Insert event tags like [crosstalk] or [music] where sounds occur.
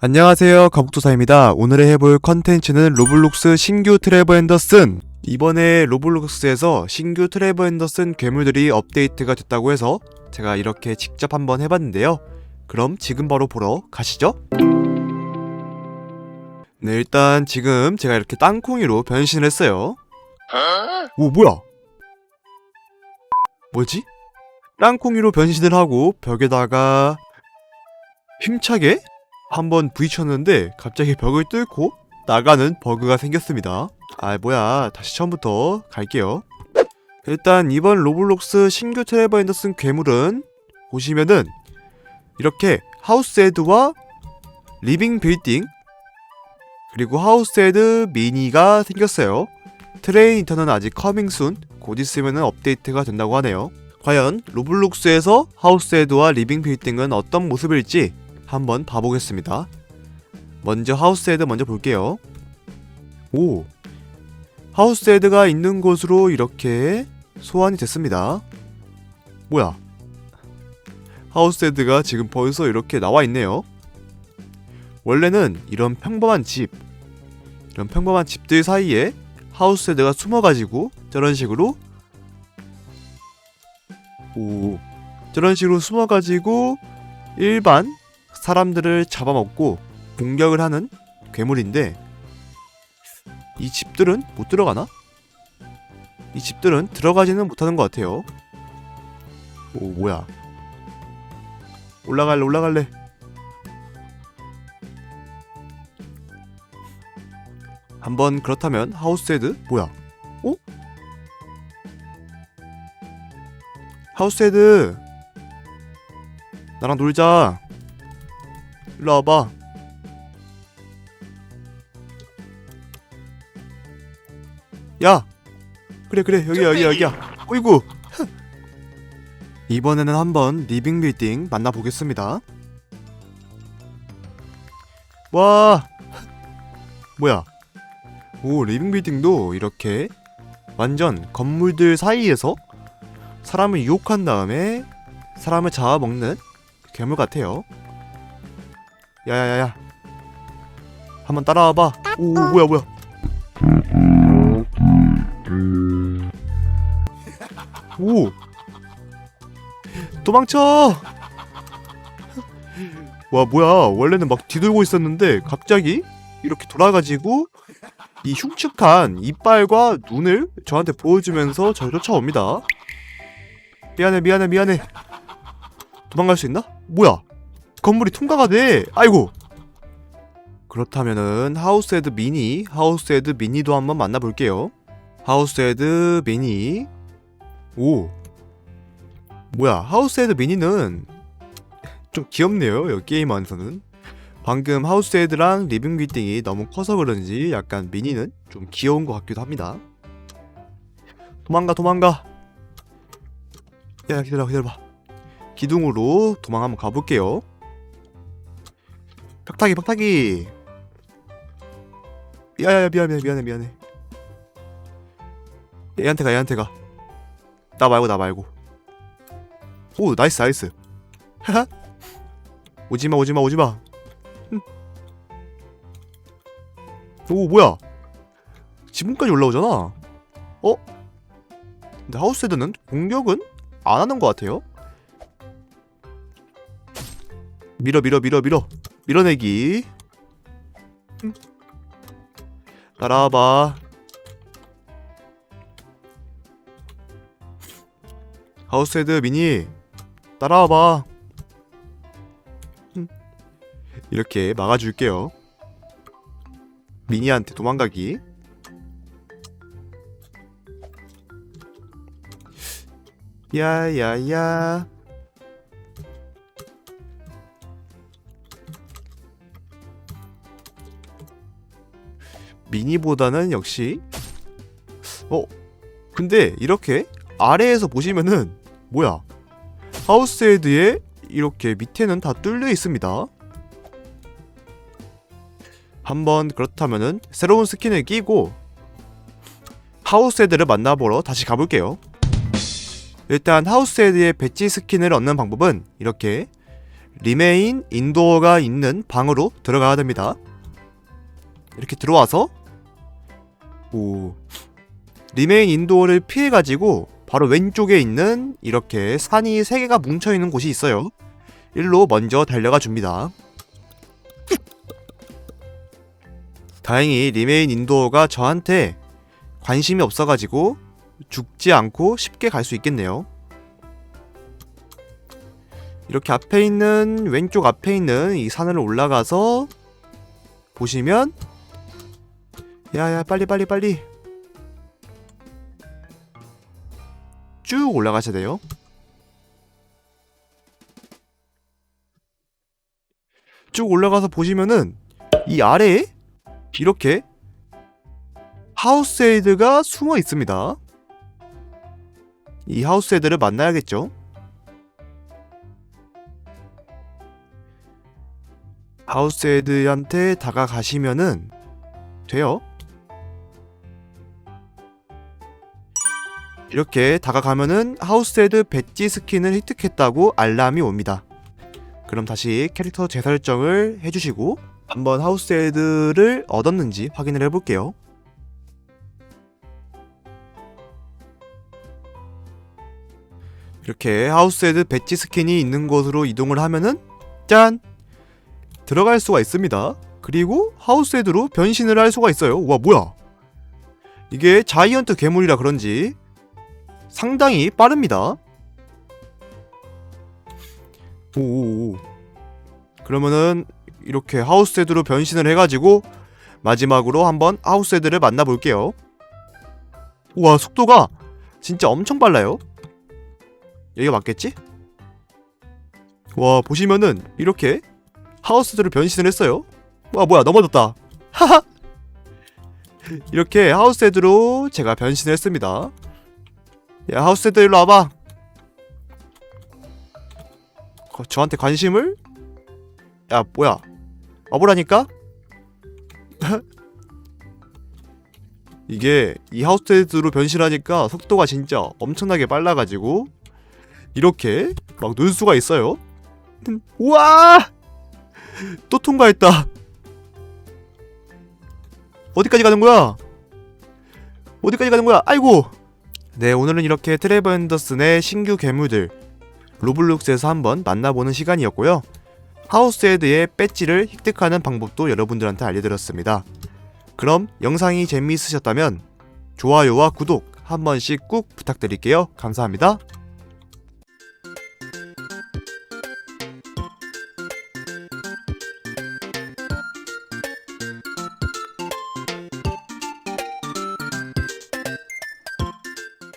안녕하세요. 거북도사입니다. 오늘 해볼 컨텐츠는 로블록스 신규 트레버 앤더슨 이번에 로블록스에서 신규 트레버 앤더슨 괴물들이 업데이트가 됐다고 해서 제가 이렇게 직접 한번 해봤는데요. 그럼 지금 바로 보러 가시죠. 네 일단 지금 제가 이렇게 땅콩이로 변신을 했어요. 오 뭐야? 뭐지? 땅콩이로 변신을 하고 벽에다가 힘차게 한번 부딪혔는데 갑자기 벽을 뚫고 나가는 버그가 생겼습니다. 아 뭐야 다시 처음부터 갈게요. 일단 이번 로블록스 신규 트레버 앤더슨 괴물은 보시면은 이렇게 하우스 헤드와 리빙 빌딩 그리고 하우스 헤드 미니가 생겼어요. 트레인 인턴은 아직 커밍순 곧 있으면은 업데이트가 된다고 하네요. 과연 로블록스에서 하우스 헤드와 리빙 빌딩은 어떤 모습일지 한번 봐보겠습니다. 먼저 하우스 헤드 먼저 볼게요. 오, 하우스 헤드가 있는 곳으로 이렇게 소환이 됐습니다. 뭐야? 하우스 헤드가 지금 벌써 이렇게 나와 있네요. 원래는 이런 평범한 집, 이런 평범한 집들 사이에 하우스 헤드가 숨어가지고 저런 식으로 오, 저런 식으로 숨어가지고 일반 사람들을 잡아먹고 공격을 하는 괴물인데 이 집들은 못 들어가나? 이 집들은 들어가지는 못하는 것 같아요. 오 뭐야? 올라갈래 올라갈래. 한번 그렇다면 하우스헤드 뭐야? 어? 하우스헤드 나랑 놀자. 일로 와봐. 야! 그래, 그래, 여기야, 여기야, 여기야. 어이구! 이번에는 한번 리빙 빌딩 만나보겠습니다. 와! 뭐야? 오, 리빙 빌딩도 이렇게 완전 건물들 사이에서 사람을 유혹한 다음에 사람을 잡아먹는 괴물 같아요. 야야야야. 한번 따라와봐. 오 뭐야 뭐야. 오. 도망쳐. 와 뭐야. 원래는 막 뒤돌고 있었는데 갑자기 이렇게 돌아가지고 이 흉측한 이빨과 눈을 저한테 보여주면서 저 쫓아옵니다. 미안해 미안해 미안해. 도망갈 수 있나? 뭐야 건물이 통과가 돼. 아이고. 그렇다면은 하우스헤드 미니, 하우스헤드 미니도 한번 만나볼게요. 하우스헤드 미니. 오. 뭐야? 하우스헤드 미니는 좀 귀엽네요. 여기 게임 안에서는. 방금 하우스헤드랑 리빙 빌딩이 너무 커서 그런지 약간 미니는 좀 귀여운 것 같기도 합니다. 도망가 도망가. 야 기다려 기다려봐. 기둥으로 도망 한번 가볼게요. 벽타기 벽타기. 야야야 미안해 미안해 미안해. 얘한테 가 얘한테 가나 말고 나 말고. 오 나이스 나이스. 하하. 오지마 오지마 오지마. 흠. 오 뭐야? 지붕까지 올라오잖아. 어? 근데 하우스헤드는 공격은 안 하는 것 같아요? 밀어 밀어 밀어 밀어 밀어내기. 음. 따라와봐. 하우스헤드 미니. 따라와봐. 음. 이렇게 막아줄게요. 미니한테 도망가기. 야야야 미니보다는 역시 어 근데 이렇게 아래에서 보시면은 뭐야? 하우스헤드에 이렇게 밑에는 다 뚫려 있습니다. 한번 그렇다면은 새로운 스킨을 끼고 하우스헤드를 만나보러 다시 가볼게요. 일단 하우스헤드의 배지 스킨을 얻는 방법은 이렇게 리메인 인도어가 있는 방으로 들어가야 됩니다. 이렇게 들어와서 오 리메인 인도어를 피해 가지고 바로 왼쪽에 있는 이렇게 산이 세 개가 뭉쳐 있는 곳이 있어요. 일로 먼저 달려가 줍니다. 다행히 리메인 인도어가 저한테 관심이 없어가지고 죽지 않고 쉽게 갈 수 있겠네요. 이렇게 앞에 있는 왼쪽 앞에 있는 이 산을 올라가서 보시면 야야 빨리 빨리 빨리 쭉 올라가셔야 돼요. 쭉 올라가서 보시면은 이 아래에 이렇게 하우스헤드가 숨어 있습니다. 이 하우스헤드를 만나야겠죠? 하우스헤드한테 다가가시면은 돼요. 이렇게 다가가면은 하우스헤드 배지 스킨을 획득했다고 알람이 옵니다. 그럼 다시 캐릭터 재설정을 해주시고 한번 하우스헤드를 얻었는지 확인을 해볼게요. 이렇게 하우스헤드 배지 스킨이 있는 곳으로 이동을 하면은 짠! 들어갈 수가 있습니다. 그리고 하우스헤드로 변신을 할 수가 있어요. 와 뭐야? 이게 자이언트 괴물이라 그런지 상당히 빠릅니다. 오오오. 그러면은 이렇게 하우스 헤드로 변신을 해가지고 마지막으로 한번 하우스 헤드를 만나볼게요. 우와 속도가 진짜 엄청 빨라요. 여기가 맞겠지? 와 보시면은 이렇게 하우스헤드로 변신을 했어요. 와 뭐야 넘어졌다. 하하. [laughs] 이렇게 하우스 헤드로 제가 변신을 했습니다. 야 하우스헤드 일로 와봐. 거- 저한테 관심을? 야 뭐야? 와보라니까? [laughs] 이게 이 하우스헤드로 변신하니까 속도가 진짜 엄청나게 빨라가지고 이렇게 막 놀 수가 있어요. [laughs] 우와! 또 통과했다. 어디까지 가는 거야? 어디까지 가는 거야? 아이고! 네, 오늘은 이렇게 트레버 앤더슨의 신규 괴물들 로블록스에서 한번 만나보는 시간이었고요. 하우스헤드의 배지를 획득하는 방법도 여러분들한테 알려드렸습니다. 그럼 영상이 재미있으셨다면 좋아요와 구독 한 번씩 꾹 부탁드릴게요. 감사합니다.